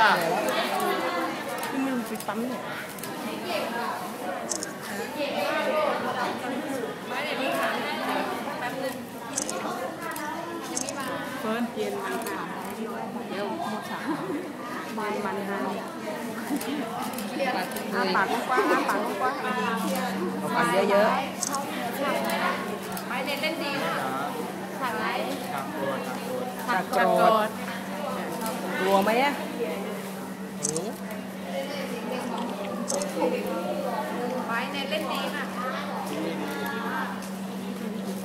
ล่ะลืมไปปั๊มเนี่ยเฟิร์นเย็นมันค่ะเดี๋ยวหมดสามมันมันฮะอ นเยอะไม่เน้นเล่นดีนะฉากไหนทางตัวทางกโกรธกลัวไหมอะอย่างนี้ไม่เน้นเล่นดีนะ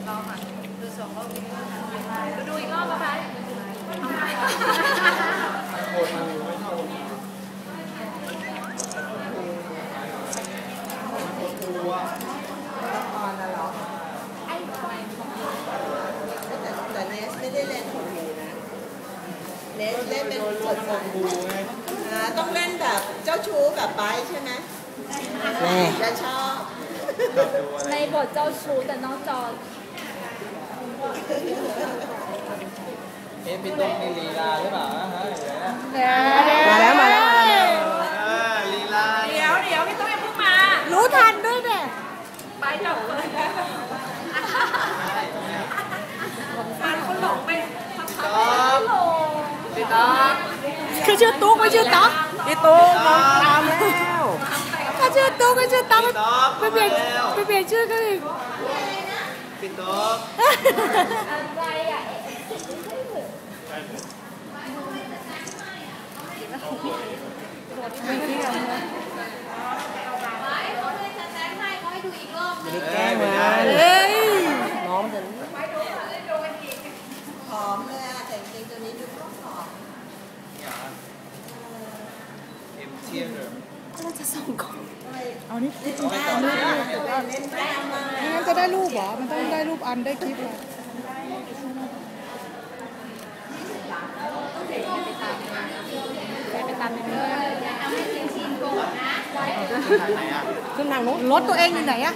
ลองอะดูสองรอบดูดูอีกรอบป่ะคะเอาไปโคตรมันไม่เท่าตัวแต่เนสไม่ได้เล่นของหนูนะเนสเล่นเป็นโดนสลูกดของบูไงาชู้แบบไบร์ทใช่ไหมแน่จะชอบจับดูอะไรในบทเจ้าชู้แต่น้องจอนเอ๊ะพี่ตุ๊กนี่ลีลาหรือเปล่าฮะเดี๋ยวนะมาแล้วมาแล้วมาแล้วเออลีลาเดี๋ยวเดี๋ยวพี่ตุ้ยอย่าเพิ่งมา รู้ทันด้วยเนี่ยไปจับเลยฟันคนหลงไปต๊อกพี่ต๊อกคือชื่อตุ๊กไม่ชื่อต๊อก พี่ตุ๊กน้องตามแล้วถ้าชื่อตุ๊กไม่ชื่อต๊อกพี่ต๊อกไปเปลี่ยนแล้วไปเปลี่ยนชื่อกันอีกพี่ต๊อกอะไรอะไม่ได้แกล้งมันเฮ้ยน้องมันจะ ผอมเลยอะแต่จริงๆตัวนี้ดูก็ผอม เอ็มเทียร์เราจะส่งก่อนเอานี่เล่นกล้ามมากเล่นกล้ามมากงั้นจะได้รูปเหรอ มันต้องได้รูปอันได้คลิปเหรอไปตามเรื่อยเอาให้จริงๆก่อนนะไหนอะขึ้นทางนู้นรถตัวเองอยู่ไหนอะ